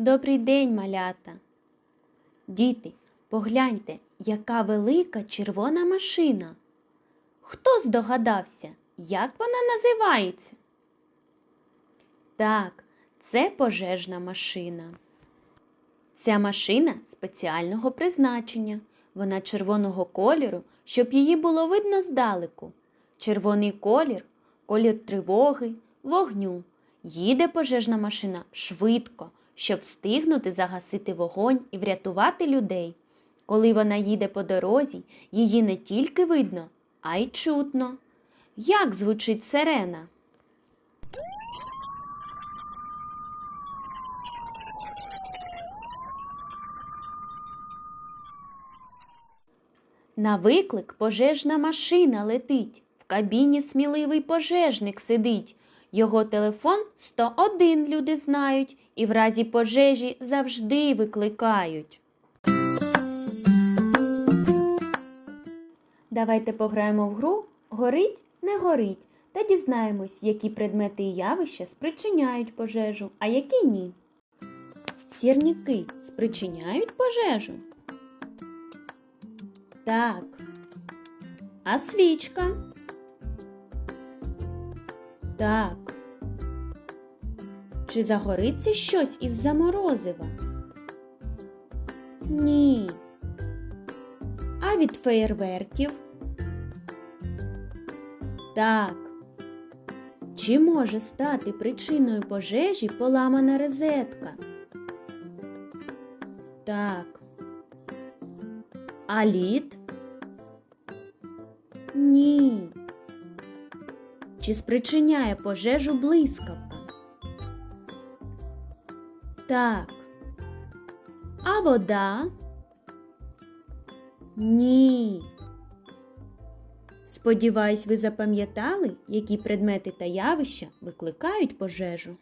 Добрий день, малята. Діти, погляньте, яка велика червона машина. Хто здогадався, як вона називається? Так, це пожежна машина. Ця машина спеціального призначення. Вона червоного кольору, щоб її було видно здалеку. Червоний колір колір тривоги, вогню. Їде пожежна машина швидко, щоб встигнути загасити вогонь і врятувати людей. Коли вона їде по дорозі, її не тільки видно, а й чутно. Як звучить сирена? На виклик пожежна машина летить. В кабіні сміливий пожежник сидить. Його телефон 101 люди знають і в разі пожежі завжди викликають. Давайте пограємо в гру Горить, не горить та дізнаємось, які предмети і явища спричиняють пожежу, а які ні. Сірники спричиняють пожежу? Так. А свічка? Так. Чи загориться щось із заморозива? Ні. А від феєрверків? Так. Чи може стати причиною пожежі поламана розетка? Так. А лід? Ні. Чи спричиняє пожежу блискавка? Так. А вода? Ні. Сподіваюсь, ви запам'ятали, які предмети та явища викликають пожежу.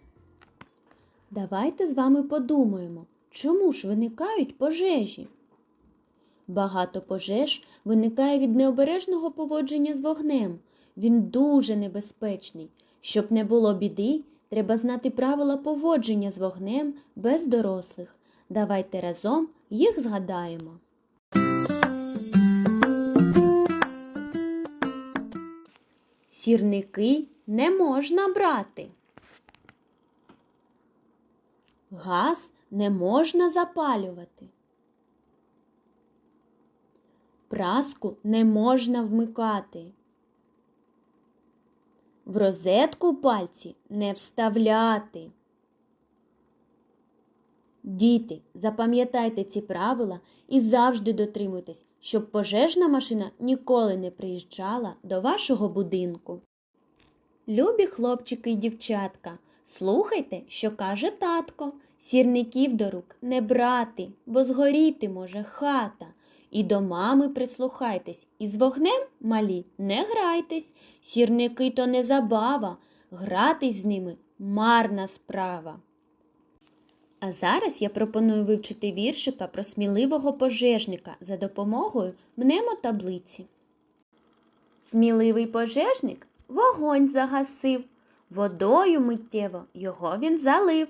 Давайте з вами подумаємо, чому ж виникають пожежі? Багато пожеж виникає від необережного поводження з вогнем. Він дуже небезпечний. Щоб не було біди, треба знати правила поводження з вогнем без дорослих. Давайте разом їх згадаємо. Сірники не можна брати. Газ не можна запалювати. Праску не можна вмикати. В розетку пальці не вставляти. Діти, запам'ятайте ці правила і завжди дотримуйтесь, щоб пожежна машина ніколи не приїжджала до вашого будинку. Любі хлопчики й дівчатка, слухайте, що каже татко. Сірників до рук не брати, бо згоріти може хата. І до мами прислухайтесь, і з вогнем, малі, не грайтесь, сірники то не забава, гратись з ними марна справа. А зараз я пропоную вивчити віршика про сміливого пожежника за допомогою мнемотаблиці. Сміливий пожежник вогонь загасив, водою миттєво його він залив.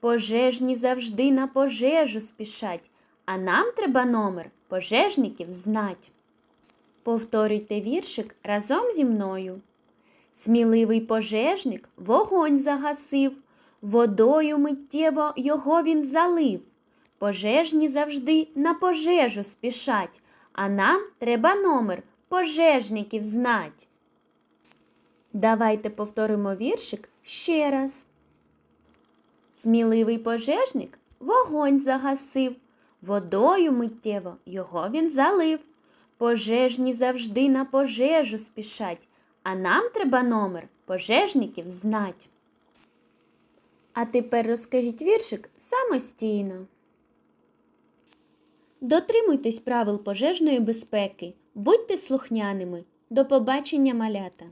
Пожежні завжди на пожежу спішать, а нам треба номер пожежників знать. Повторюйте віршик разом зі мною. Сміливий пожежник вогонь загасив, водою миттєво його він залив. Пожежні завжди на пожежу спішать, а нам треба номер пожежників знать. Давайте повторимо віршик ще раз. Сміливий пожежник вогонь загасив, водою миттєво його він залив. Пожежні завжди на пожежу спішать, а нам треба номер пожежників знать. А тепер розкажіть віршик самостійно. Дотримуйтесь правил пожежної безпеки, будьте слухняними. До побачення малята!